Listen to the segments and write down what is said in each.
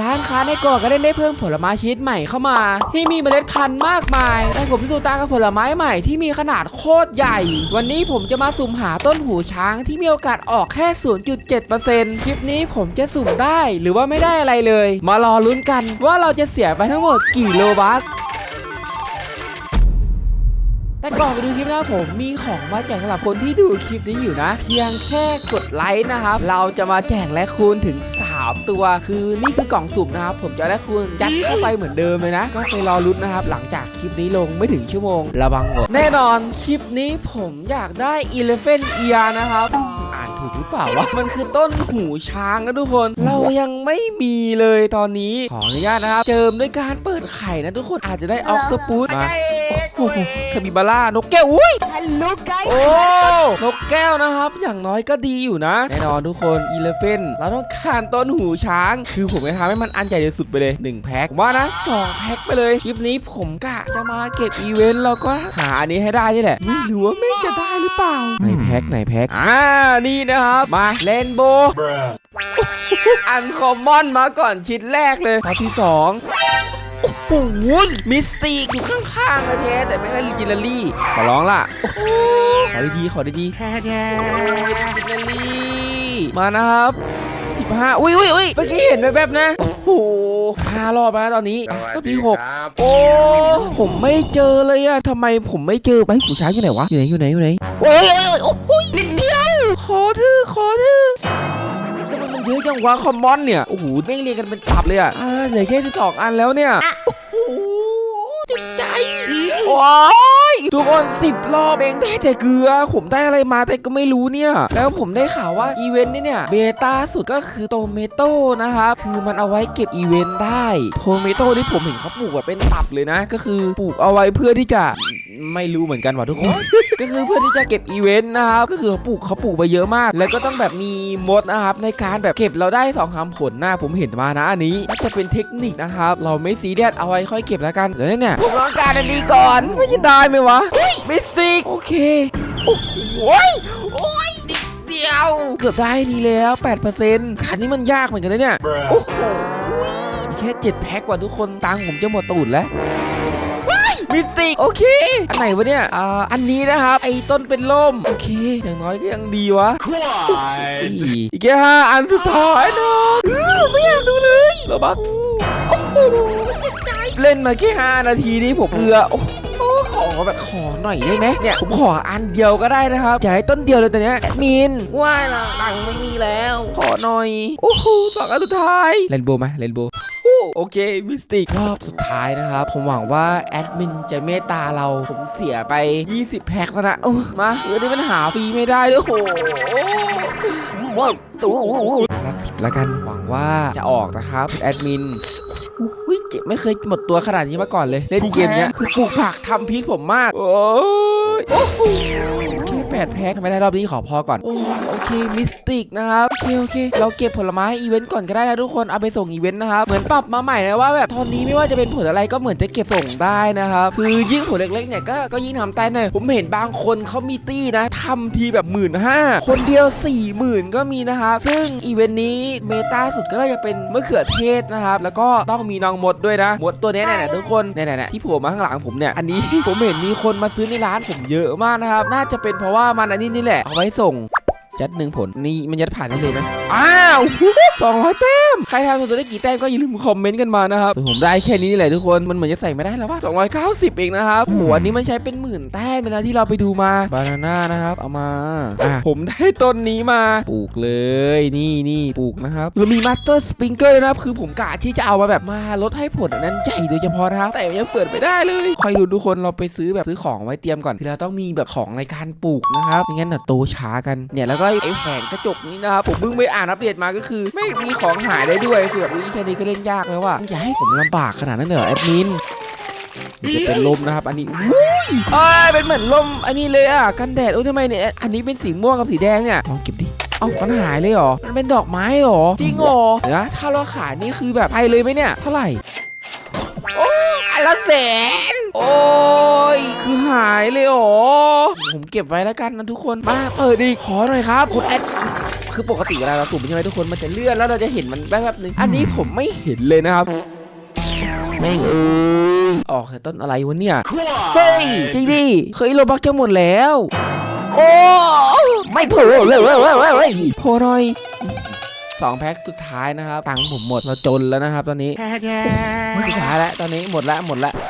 ร้านค้าในเกาะก็ได้ได้เพิ่มผลไม้ชนิดใหม่เข้ามา ที่มีเมล็ดพันธุ์มากมายแต่ผมพิสูจน์ตากับผลไม้ใหม่ที่มีขนาดโคตรใหญ่ วันนี้ผมจะมาสุ่มหาต้นหูช้างที่มีโอกาสออกแค่ 0.7%คลิปนี้ผมจะสุ่มได้หรือว่าไม่ได้อะไรเลย มารอลุ้นกันว่าเราจะเสียไปทั้งหมดกี่โลบัค แต่ก่อนไปดูคลิปนะผมมีของมาแจกสำหรับคนที่ดูคลิปนี้อยู่นะ เพียงแค่กดไลค์นะครับ เราจะมาแจกและคูณถึง 3 ตัวคือนี่คือกล่องสุ่มนะครับ ผมจะและคูณยัดเข้าไปเหมือนเดิมเลยนะ ก็ไปรอรุ้นนะครับ หลังจากคลิปนี้ลงไม่ถึงชั่วโมง ระวังหมด แน่นอนคลิปนี้ผมอยากได้ Elephant Ear นะครับอ่านถูกหรือเปล่าวะมันคือต้นหูช้างนะทุกคน เรายังไม่มีเลยตอนนี้ขออนุญาตนะครับเจิมด้วยการเปิดไข่นะทุกคนอาจจะได้ออกตปูดมา โอ้โหคาบิบาร่านกแก้วอุ้ย Hello guys โอ้ นกแก้วนะครับ อย่างน้อยก็ดีอยู่นะ แน่นอนทุกคนอีเลฟเฟนเราต้องการต้นหูช้าง คือผมจะทำให้มันอันใหญ่ที่สุดไปเลย 1 แพ็คผมว่านะ 2 แพ็คไปเลย คลิปนี้ผมกะจะมาเก็บอีเวนต์แล้วก็หาอันนี้ให้ได้นี่แหละ ไม่รู้ว่าแม่งจะได้หรือเปล่าไหนแพ็คไหนแพ็ค อ่า นี่นะครับ มาเลนโบ Bruh. อันคอมมอนมาก่อนชิ้นแรกเลยข้อที่สอง โอ้โหมิสติกอยู่ข้างๆนะเทสแต่ไม่ได้ลิจินารี่ขอร้องล่ะโอ้โหขอดีๆขอดีๆลิจินารี่มานะครับสิบห้าอุ้ยอุ้ยอุ้ยเมื่อกี้เห็นแวบๆนะ โอ้โหห้ารอบแล้วนะตอนนี้อะรอบที่หกครับโอ้ผมไม่เจอเลยอะทำไมผมไม่เจอไปหูช้างอยู่ไหนวะ อยู่ไหนอยู่ไหนอยู่ไหนโอ้ยโอ้ยโอ้ยโอ้ยนิดเดียวขอเธอะขอเธอะทำไมมันเยอะจังวะคอมมอนเนี่ย โอ้โหแม่งเรียงกันเป็นตับเลยอะอ่าเหลือแค่ที่สองอันแล้วเนี่ย โอ้ยทุกคนสิบรอบเองได้แต่เกลือ ผมได้อะไรมาแต่ก็ไม่รู้เนี่ย แล้วผมได้ข่าวว่าอีเวนต์นี่เนี่ยเบต้าสุดก็คือโตเมโต้นะครับคือมันเอาไว้เก็บอีเวนต์ได้โตเมโต้ที่ผมเห็นเขาปลูกแบบเป็นตับเลยนะ ก็คือปลูกเอาไว้เพื่อที่จะ ไม่รู้เหมือนกันว่ะทุกคน ก็คือเพื่อที่จะเก็บอีเวนต์นะครับก็คือเขาปลูกเขาปลูกไปเยอะมาก แล้วก็ต้องแบบมีมดนะครับในการแบบเก็บเราได้สองคำผลหนะผมเห็นมานะอันนี้น่าจะเป็นเทคนิคนะครับเราไม่ซีเรียสเอาไว้ค่อยเก็บแล้วกันเดี๋ยวเนี่ยผมต้องการอันนี้ก่อนไม่ใช่ได้ไหมวะไม่ซิกโอเคโอ้โหโอ้ยนิดเดียวเกือบได้ดีแล้ว8%การนี้มันยากเหมือนกันนะเนี่ยโอ้โหมีแค่7แพ็คกว่าทุกคนตังค์ผมจะหมดตูดแล้ว มิสติกโอเค อันไหนวะเนี่ยอ่าอันนี้นะครับ ไอ้ต้นเป็นล่ม โอเค อย่างน้อยก็ยังดีวะ Quiet. อีอีกแค่ห้าอันสุดท้ายนะเออไม่อยากดูเลยระบักโอ้โหเจ็บใจเล่นมาแค่5นาทีนี้ผมเอือโอ้โหขอแบบขอหน่อยได้ไหมเนี่ยผมขออันเดียวก็ได้นะครับอย่าให้ต้นเดียวเลยตอนเนี้ยแอดมินว่ายละตังค์ไม่มีแล้ว ขอหน่อย โอ้โหสองอันสุดท้ายเล่นโบว์ไหมเล่นโบว์ โอเคมิสติกรอบสุดท้ายนะครับ ผมหวังว่าแอดมินจะเมตตาเรา ผมเสียไป 20 แพ็คแล้วนะโอ้มาเออนี่มันหาฟรีไม่ได้ด้วยโอ้โหว้าวตู้ละสิบแล้วกันหวังว่าจะออกนะครับแอดมินอุ้ยเจ็บไม่เคยหมดตัวขนาดนี้มาก่อนเลย เล่นเกมเนี้ยคือปลูกผักทำพิษผมมาก โอ้ย แค่แพ็คทำไม่ได้รอบนี้ขอพอก่อน โอ้โอเคมิสติกนะครับโอเคโอเค เราเก็บผลไม้อีเวนต์ก่อนก็ได้นะทุกคนเอาไปส่งอีเวนต์นะครับเหมือนปรับมาใหม่นะว่าแบบตอนนี้ไม่ว่าจะเป็นผลอะไรก็เหมือนจะเก็บส่งได้นะครับคือยิ่งผลเล็กๆเนี่ยก็ก็ยิ่งทำได้นะผมเห็นบางคนเขามีตี้นะทำทีแบบหมื่นห้าคนเดียว4ี่หมื่นก็มีนะครับซึ่งอีเวนต์นี้เมตาสุดก็น่าจะเป็นมะเขือเทศนะครับแล้วก็ต้องมีน้องมดด้วยนะมดตัวนี้เนี่ยทุกคนเนี่ยเนี่ยที่โผล่มาข้างหลังผมเนี่ยอันนี้ผมเห็นมีคนมาซื้อในร้านผมเยอะมากนะครับน่าจะเป็นเพราะว่ามันอันนี้นี่แหละเอาไว้ส่ง จัดหนึ่งผลนี่มันยัดผ่านได้เลยไหมอ้าวสองร้อยแต้มใครทำตัวได้กี่แต้มก็อย่าลืมคอมเมนต์กันมานะครับส่วนผมได้แค่นี้นี่แหละทุกคนมันเหมือนจะใส่ไม่ได้แล้วป่ะสองร้อยเก้าสิบเองนะครับโหอันนี้มันใช้เป็นหมื่นแต้มเลยนะที่เราไปดูมาบานาน่านะครับเอามาอะผมได้ต้นนี้มาปลูกเลยนี่นี่ปลูกนะครับแล้วมีมาสเตอร์สปริงเกอร์นะครับคือผมกะที่จะเอามาแบบมาลดให้ผลอันนั้นใหญ่โดยเฉพาะนะครับแต่ยังเปิดไม่ได้เลยคอยดูทุกคนเราไปซื้อแบบซื้อของไว้เตรียมก่อนคือเราต้องมีแบบของในการปลูกนะครับไม่งั้นเดี๋ยวโตช้ากันเนี่ยแล้วก็ไอ้แผงกระจกนี้นะครับผมเพิ่งไปอ่านอัปเดตมาก็คือ ไม่มีของหายได้ด้วยคือแบบอุ้แค่นี้ก็เล่นยากแล้วว่ะมันจะให้ผมลำบากขนาดนั้นเลยเหรอแอดมินนี่จะเป็นลมนะครับ อันนี้อุ้ยเอ้ยเป็นเหมือนลมอันนี้เลยอะกันแดดโอ้ยทำไมเนี่ยอันนี้เป็นสีม่วงกับสีแดงเนี่ยลองเก็บดิเอ้ามันหายเลยเหรอ มันเป็นดอกไม้เหรอ จริงเหรอเดี๋ยวนะถ้าเราขายนี่คือแบบไปเลยไหมเนี่ย เท่าไหร่ โอ้อันละแสน โอ้ หายเลยเหรอผมเก็บไว้แล้วกันนะทุกคนมาเปิดดิขอหน่อยครับคุณแอดคือปกติเวลาเราสุ่มใช่ไหมทุกคนมันจะเลื่อนแล้วเราจะเห็นมันแวบๆนึงอันนี้ผมไม่เห็นเลยนะครับแม่งเอ้ยออกแต่ต้นอะไรวะเนี่ยเฮ้ยจริงดิเคยโลบักจะหมดแล้ว โอ้ไม่โผล่เลยเว้ยเว้ยเว้ยเว้ยโผล่หน่อยสองแพ็คสุดท้ายนะครับตังค์ผมหมดเราจนแล้วนะครับ ตอนนี้สุดท้ายแล้วตอนนี้หมดละหมดละโอ้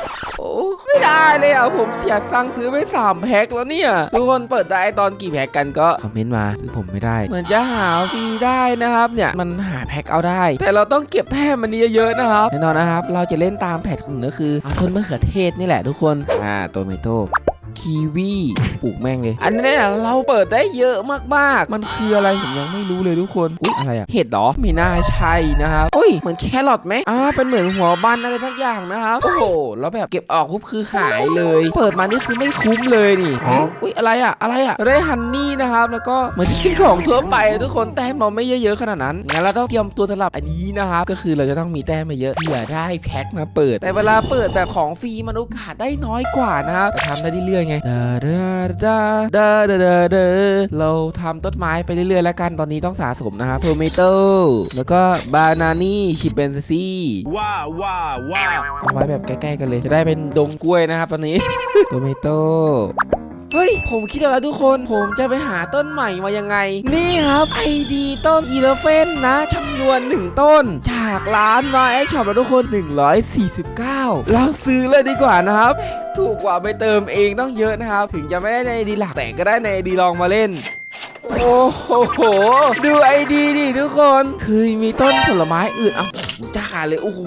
ไม่ได้เลยอะผมเสียสั่งซื้อไปสามแพ็คแล้วเนี่ย ทุกคนเปิดได้ตอนกี่แพ็คกันก็คอมเมนต์มาซื้อผมไม่ได้ เหมือนจะหาฟรีได้นะครับเนี่ยมันหาแพ็คเอาได้ แต่เราต้องเก็บแต้มมันเยอะๆนะครับแน่นอนนะครับ เราจะเล่นตามแผนของเหนือคือเอาต้นมะเขือเทศนี่แหละทุกคนอ่าโตเมโต คีวีปลูกแม่งเลย อันนี้เนี่ยเราเปิดได้เยอะมากๆ มันคืออะไรผมยังไม่รู้เลยทุกคนอุ๊ยอะไรอะเห็ดเหรอไม่น่าใช่นะครับอุ้ยเหมือนแครอทไหมอ่าเป็นเหมือนหัวบันอะไรทักอย่างนะครับโอ้โหแล้วแบบเก็บออกปุ๊บคือหายเลย เปิดมานี่คือไม่คุ้มเลยนี่อุ้ยอะไรอะอะไรอะเราได้ฮันนี่นะครับ แล้วก็เหมือนจะเป็นของทั่วไปทุกคนแต้มเราไม่เยอะๆขนาดนั้นงั้นเราต้องเตรียมตัวสำหรับอันนี้นะครับก็คือเราจะต้องมีแต้มมาเยอะเพื่อได้แพ็คมาเปิด แต่เวลาเปิดแบบของฟรีมันโอกาสได้น้อยกว่านะครับแต่ทำได้เรื่อยๆไงดาดาดาดาดาดาดาเราทำต้นไม้ไปเรื่อยๆแล้วกันตอนนี้ต้องสะสมนะครับโทเมโต้แล้วก็บานานี่ชิเปนซี Wow, wow, wow. เอาไว้แบบใกล้ๆกันเลย จะได้เป็นดงกล้วยนะครับตอนนี้โทเมโต้ เฮ้ย ผมคิดแล้วทุกคน ผมจะไปหาต้นใหม่มายังไง นี่ครับไอดีต้นอีเลฟเฟนนะจำนวน 1 ต้น จากร้านมาแอคช็อปแล้วทุกคน 149 เราซื้อเลยดีกว่านะครับ ถูกกว่าไปเติมเองต้องเยอะนะครับ ถึงจะไม่ได้ในไอดีหลักแต่ก็ได้ในไอดีลองมาเล่นโอ้โห ดูไอดีดิทุกคนคือมีต้นผลไม้อื่นเอาจ้าเลย โอ้โห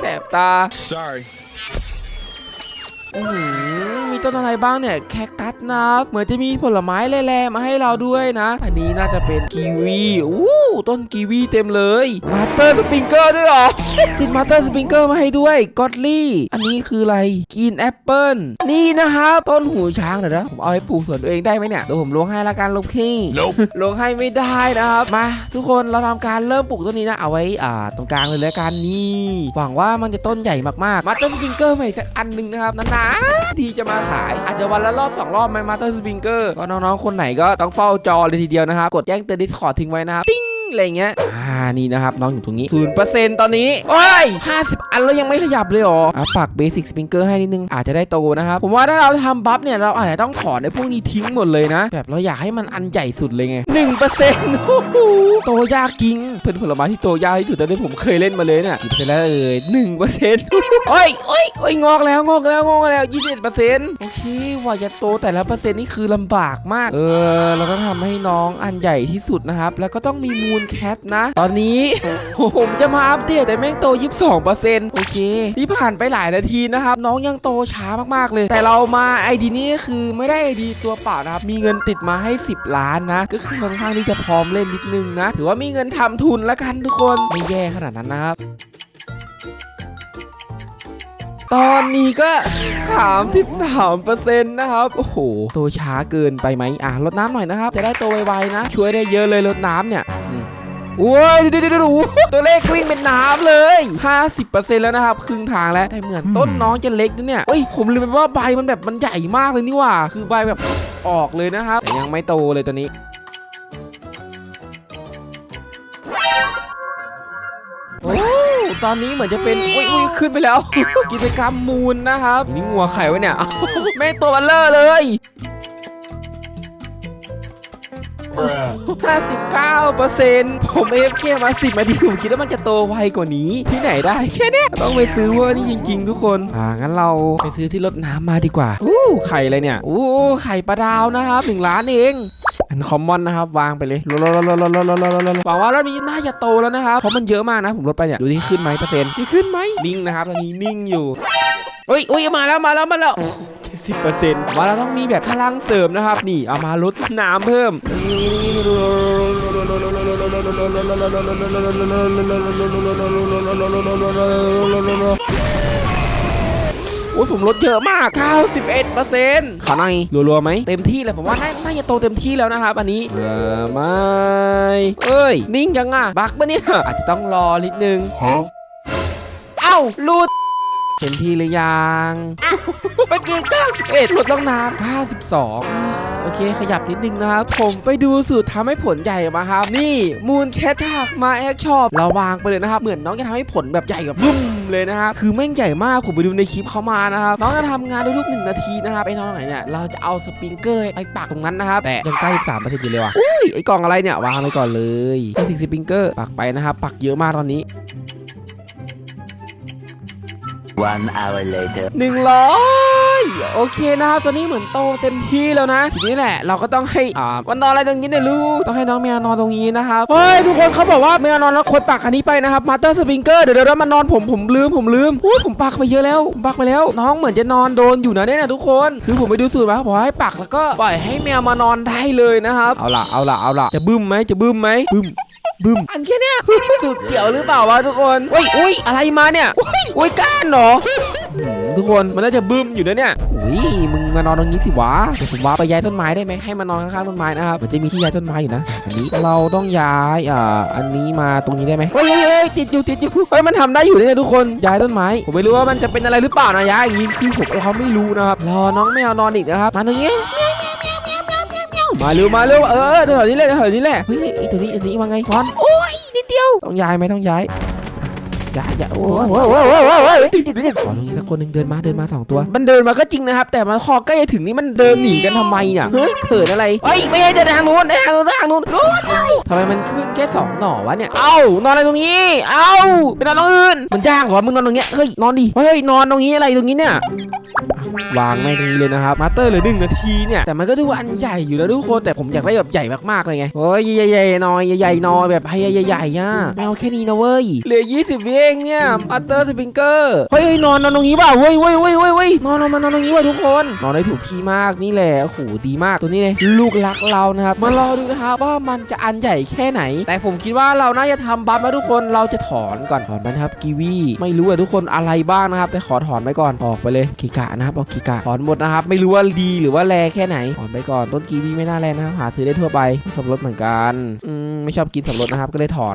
แสบตา Sorry. อื้อหือมี ต้นอะไรบ้างเนี่ยแคคตัสนะเหมือนจะมีผลไม้แร่ๆมาให้เราด้วยนะ อันนี้น่าจะเป็นกีวีอู้ ต้นกีวีเต็มเลยมาสเตอร์สปริงเกอร์ด้วยเหรอติดมาสเตอร์สปริงเกอร์มาให้ด้วยกอดลี่อันนี้คืออะไรกินแอปเปิลนี่นะครับต้นหูช้างเดี๋ยวนะผมเอาไปปลูกสวนตัวเองได้ไหมเนี่ยเดี๋ยวผมลงให้ละกันลงพี่ Nope. ลงให้ไม่ได้นะครับมา ทุกคนเราทำการเริ่มปลูกต้นนี้นะเอาไว้อ่าตรงกลางเลยแล้วกันนี่หวังว่ามันจะต้นใหญ่มากๆมาต้นสปริงเกอร์ใหม่สักอันหนึ่งนะครับนานๆทีจะมาขาย อาจจะวันละรอบสองรอบไหมมาต้นสปริงเกอร์ก็น้องๆคนไหนก็ต้องเฝ้าจอเลยทีเดียวนะครับ กดแจ้งเตือนดิสคอร์ดทิ้งไว้นะครับ ติ้ง อะไรเงี้ยอ่านี่นะครับน้องอยู่ตรงนี้ศูนย์เปอร์เซ็นต์ตอนนี้โอ้ยห้าสิบอันแล้วยังไม่ขยับเลยเหรออะปักเบสิกสปริงเกอร์ให้นิดนึงอาจจะได้โตนะครับผมว่าถ้าเราทำบัฟเนี่ยเราอาจจะต้องถอนไอ้พวกนี้ทิ้งหมดเลยนะ แบบเราอยากให้มันอันใหญ่สุดเลยไงหนึ่งเปอร์เซ็นต์โอ้โหโตยากจริงเป็นผลไม้ที่โตยากที่สุดแต่ที่ผมเคยเล่นมาเลยเนี่ยกี่เปอร์เซ็นต์แล้วเอ่ยหนึ่งเปอร์เซ็นต์โอ้ยโอ้ยโอ้ยงอกแล้วงอกแล้วงอกแล้วยี่สิบเปอร์เซ็นต์โอเคว่าจะโตแต่ละเปอร์เซ็นต์นี่คือลำบากมาก เออเราต้องทำให้น้องอันใหญ่ที่สุดนะครับแล้วก็ต้องมีมูนแคทนะ ตอนนี้ ผมจะมาอัปเดตแต่แม่งโต 22%โอเคที่ผ่านไปหลายนาทีนะครับ น้องยังโตช้ามากๆเลย แต่เรามาไอดีนี้ก็คือไม่ได้ไอดีตัวเปล่านะครับ มีเงินติดมาให้ 10 ล้านนะ ก็คือค่อนข้างที่จะพร้อมเล่นนิดนึงนะ ถือว่ามีเงินทำทุนแล้วกันทุกคน ไม่แย่ขนาดนั้นนะครับตอนนี้ก็33%นะครับ โอ้โห โตช้าเกินไปไหมอะลดน้ำหน่อยนะครับ จะได้โตไวๆนะ ช่วยได้เยอะเลยลดน้ำเนี่ยอืม โอ้ยดี๋ยวเดี๋ยวเดี๋ยวตัวเลขวิ่งเป็นน้ำเลย 50%แล้วนะครับ ครึ่งทางแล้วแต่เหมือนต้นน้องจะเล็กนะเนี่ยเอ้ยผมลืมไปว่าใบมันแบบมันใหญ่มากเลยนี่ว่า คือใบแบบออกเลยนะครับแต่ยังไม่โตเลยตัวนี้โอ้ตอนนี้เหมือนจะเป็นอุ้ยอุ้ยขึ้นไปแล้ว กิจกรรมมูลนะครับนี่งัวไข่ไว้เนี่ยแม่ตัวเบลเลอร์เลย 59เปอร์เซ็นต์ผมเอฟแค่มา 10นาทีผมคิดว่ามันจะโตไวกว่านี้ที่ไหนได้แค่เนี้ยต้องไปซื้อเวอร์นี่จริง ๆ ทุกคนอ่างั้นเราไปซื้อที่รถน้ำมาดีกว่าอู้ไข่อะไรเนี่ยอู้ไข่ปลาดาวนะครับหนึ่งล้านเองอันคอมมอนนะครับ วางไปเลยหวังว่ารอบนี้น่าจะโตแล้วนะครับเพราะมันเยอะมากนะ ผมลดไปเนี่ยดูที่ขึ้นไหมเปอร์เซ็นต์ที่ขึ้นไหมนิ่งนะครับตอนนี้นิ่งอยู่เฮ้ยเฮ้ยมาแล้วมาแล้วมาแล้ว สิบเปอร์เซ็นต์ว่าเราต้องมีแบบพลังเสริมนะครับ นี่เอามาลดน้ำเพิ่มโอ้ยผมลดเยอะมาก 91เปอร์เซ็นต์ขอหน่อยรัวๆไหม เต็มที่เลยผมว่าน่าน่าจะโตเต็มที่แล้วนะครับ อันนี้เออไม่เอ้ย นิ่งจังอะ บักปะเนี่ย อาจจะต้องรอนิดนึง Huh? เอ้าหลุด เต็มที่หรือยังเมื่อกี้91ลดลงนาน92 โอเค ขยับนิดนึงนะครับ ผมไปดูสูตรทำให้ผลใหญ่มาครับ นี่มูนแคทถักมาแอคชอปเราวางไปเลยนะครับ เหมือนน้องจะทำให้ผลแบบใหญ่แบบบุ้มเลยนะครับคือแม่งใหญ่มากผมไปดูในคลิปเขามานะครับน้องจะทำงานทุกๆหนึ่งนาทีนะครับไอ้น้องไหนเนี่ยเราจะเอาสปริงเกอร์ไปปักตรงนั้นนะครับแต่ยัง93เปอร์เซ็นต์อยู่เลยว่ะอุ้ยไอ้กล่องอะไรเนี่ยวางไปก่อนเลยที่สิสปริงเกอร์ปักไปนะครับปักเยอะมากตอนนี้ One hour later. หนึ่งร้อยโอเคนะครับตอนนี้เหมือนโตเต็มที่แล้วนะทีนี้แหละเราก็ต้องให้อ่ามันนอนอะไรตรงนี้เนี่ยลูกต้องให้น้องแมวนอนตรงนี้นะครับเฮ้ยทุกคนเขาบอกว่าแมวนอนแล้วคนปักอันนี้ไปนะครับมาสเตอร์สปริงเกอร์เดี๋ยวเดี๋ยวเดี๋ยวมันนอนผมผมลืมผมลืมอุ้ยผมปักไปเยอะแล้วผมปักไปแล้ว น้องเหมือนจะนอนโดนอยู่นะเนี่ยนะทุกคน คือผมไปดูสูตรมาเขาบอกให้ปักแล้วก็ปล่อยให้แมวมานอนได้เลยนะครับเอาล่ะเอาล่ะเอาล่ะจะบึ้มไหมจะบึ้มไหมบึ้ม บึ้มอันแค่เนี้ยสุดเดี่ยวหรือเปล่าวะทุกคนเฮ้ยอุ้ยอะไรมาเนี่ยอุ้ยอุ้ยก้านเหรอหืมทุกคนมันน่าจะบึ้มอยู่นะเนี่ยอุ้ยมึงมานอนตรงนี้สิวะเดี๋ยวผมว่าไปย้ายต้นไม้ได้ไหมให้มานอนข้างๆต้นไม้นะครับมันจะมีที่ย้ายต้นไม้อยู่นะอันนี้เราต้องย้ายอ่าอันนี้มาตรงนี้ได้ไหมเฮ้ยเฮ้ยเฮ้ยติดอยู่ติดอยู่เฮ้ยมันทำได้อยู่เนี่ยทุกคนย้ายต้นไม้ผมไม่รู้ว่ามันจะเป็นอะไรหรือเปล่านะย้ายอย่างนี้คือผมเราไม่รู้นะครับรอน้องแมวนอนอีกนะครับมาตรงนี้ มาเร็วมาเร็วเออแถวนี้แหละแถวนี้แหละเฮ้ยไอตัวนี้ตัวนี้มาไงฟอนโอ้ยนิดเดียวต้องย้ายไหมต้องย้าย ย้ายย้ายโอ้ยโอ้ยโอ้ยโอ้ยโอ้ยโอ้ยติดติดติดขอตรงนี้สักคนหนึ่งเดินมาเดินมาสองตัว มันเดินมาก็จริงนะครับ แต่มันคอใกล้จะถึงนี่มันเดินหนีกันทำไมเนี่ยเฮ้ยเขินอะไรเฮ้ยไม่ให้เดินทางนู้นเดินทางนู้นทางนู้นนู้นทำไมมันขึ้นแค่สองหน่อวะเนี่ยเอ้านอนอะไรตรงนี้ เอ้าไปนอนตรงอื่นมันยากเหรอมึงนอนตรงเนี้ยเฮ้ยนอนดิเฮ้ยนอนตรงนี้อะไรตรงนี้เนี่ยวางไม่ตรงนี้เลยนะครับมาสเตอร์เหลือหนึ่งนาทีเนี่ยแต่มันก็ดูอันใหญ่อยู่แล้วทุกคนแต่ผมอยากได้แบบใหญ่มากๆเลยไงโอ้ยใหญ่ๆหน่อยใหญ่ๆหน่อยแบบให้ใหญ่ๆอะไม่เอาแค่นี้นะเว้ยเหลือ20วิเองเนี่ยมาสเตอร์สปริงเกอร์เฮ้ยนอนนอนตรงนี้ป่ะเว้ยเว้ยเว้ยเว้ยเว้ยนอนนอนมานอนตรงนี้ว่ะทุกคน นอนได้ถูกที่มากนี่แหละโอ้โหดีมากตัวนี้เลยลูกรักเรานะครับมารอดูนะครับว่ามันจะอันใหญ่แค่ไหน แต่ผมคิดว่าเราน่าจะทำบัฟนะทุกคนเราจะถอนก่อนถอนไปนะครับกีวีไม่รู้อะทุกคนอะไรบ้างนะครับ แต่ขอถอนไปก่อนออกไปเลยกิกะนะครับเอากิกะถอนหมดนะครับ ไม่รู้ว่าดีหรือว่าแรแค่ไหนถอนไปก่อนต้นกีวีไม่น่าแรงนะครับหาซื้อได้ทั่วไปสับปะรดเหมือนกันอืม ไม่ชอบกินสับปะรดนะครับ ก็เลยถอน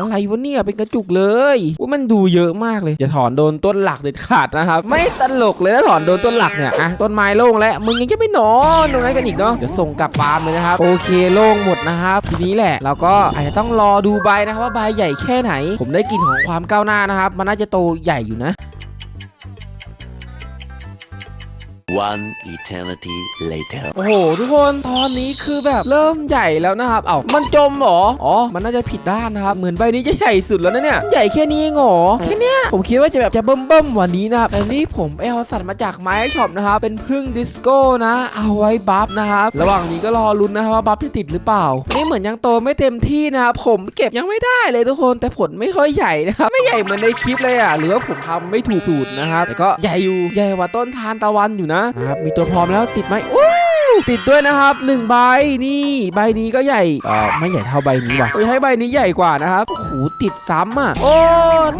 อะไรวะเนี่ย เป็นกระจุกเลยว่ามันดูเยอะมากเลยอย่าถอนโดนต้นหลักเด็ดขาดนะครับ ไม่ตลกเลยถ้าถอนโดนต้นหลักเนี่ย อะ ต้นไม้โล่งแล้ว มึงยังจะไม่นอนตรงนั้นกันอีกเนาะ เดี๋ยวส่งกลับฟาร์มเลยนะครับ โอเคโล่งหมดนะครับ ทีนี้แหละ เราก็อาจจะต้องรอดูใบนะครับว่าใบใหญ่แค่ไหน ผมได้กลิ่นของความก้าวหน้านะครับ มันน่าจะโตใหญ่อยู่นะ One eternity later. โอ้โห ทุกคนตอนนี้คือแบบเริ่มใหญ่แล้วนะครับ เอ้ามันจมหรอ อ๋อ มันน่าจะผิดด้านนะครับ เหมือนใบนี้จะใหญ่สุดแล้วนะเนี่ย ใหญ่แค่นี้เองหรอแค่เนี้ย ผมคิดว่าจะแบบจะเบิ่มเบิ่มๆว่านี้นะครับแต่นี่ผมไปเอาสัตว์มาจากไม้ช็อปนะครับ เป็นพึ่งดิสโก้นะ เอาไว้บัฟนะครับ ระหว่างนี้ก็รอลุ้นนะครับว่าบัฟจะติดหรือเปล่า นี่เหมือนยังโตไม่เต็มที่นะครับผมเก็บยังไม่ได้เลยทุกคน แต่ผลไม่ค่อยใหญ่นะครับ ไม่ใหญ่เหมือนในคลิปเลยอะ หรือว่าผมทำไม่ถูกสูตรนะครับ แต่ก็ใหญ่อยู่ ใหญ่กว่าต้นทานตะวันอยู่นะนะครับมีตัวพร้อมแล้วติดไหมโอ้ติดด้วยนะครับหนึ่งใบนี่ใบนี้ก็ใหญ่เออไม่ใหญ่เท่าใบนี้ว่ะไปให้ใบนี้ใหญ่กว่านะครับโอ้โหติดซ้ำอะโอ้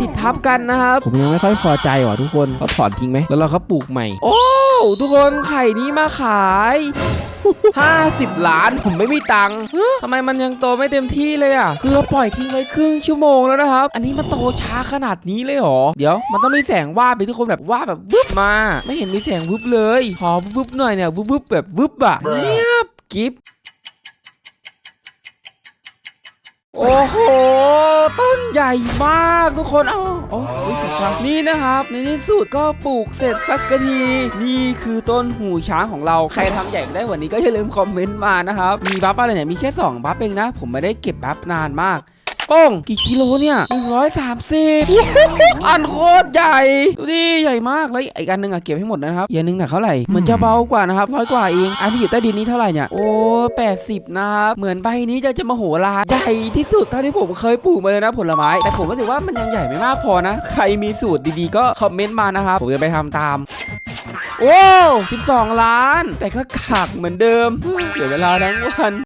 ติดทับกันนะครับผมยังไม่ค่อยพอใจว่ะทุกคนเขาถอนทิ้งไหมแล้วเราก็ปลูกใหม่ โอ้ทุกคนไข่นี้มาขาย 50 ล้านผมไม่มีตังค์เฮ้ยทำไมมันยังโตไม่เต็มที่เลยอะ คือเราปล่อยทิ้งไว้ครึ่งชั่วโมงแล้วนะครับ อันนี้มันโตช้าขนาดนี้เลยเหรอ เดี๋ยวมันต้องมีแสงวาบไปทุกคนแบบวาบแบบวึบมา ไม่เห็นมีแสงวึบเลย ขอวึบหน่อยเนี่ยวึบวึบแบบวึบอะเงียบกิฟ โอ้โห ต้นใหญ่มากทุกคน เอ้าโอ้ยสุดครับนี่นะครับ ในที่สุดก็ปลูกเสร็จสักที นี่คือต้นหูช้างของเรา ใครทำใหญ่ได้กว่านี้ก็อย่าลืมคอมเมนต์มานะครับ มีบัฟอะไรเนี่ย มีแค่ 2 บัฟเองนะ ผมไม่ได้เก็บบัฟนานมาก โป้งกี่กิโลเนี่ย130อันโคตรใหญ่ ดูดิ ใหญ่มากแล้วอีกอันหนึงอะเก็บให้หมดนะครับอีกอันหนึงน่ะเท่าไหร่เหมือนจะเบากว่านะครับร้อยกว่าเอง อันที่อยู่ใต้ดินนี้เท่าไหร่เนี่ย โอ้80นะครับ เหมือนใบนี้จะจะมโหฬารใหญ่ที่สุดเท่าที่ผมเคยปลูกมาเลยนะผลไม้ แต่ผมรู้สึกว่ามันยังใหญ่ไม่มากพอนะ ใครมีสูตรดีๆ ก็คอมเมนต์มานะครับ ผมจะไปทำตามโอ้12 ล้าน แต่ก็ขักเหมือนเดิม เดี๋ยวเวลาทั้งวัน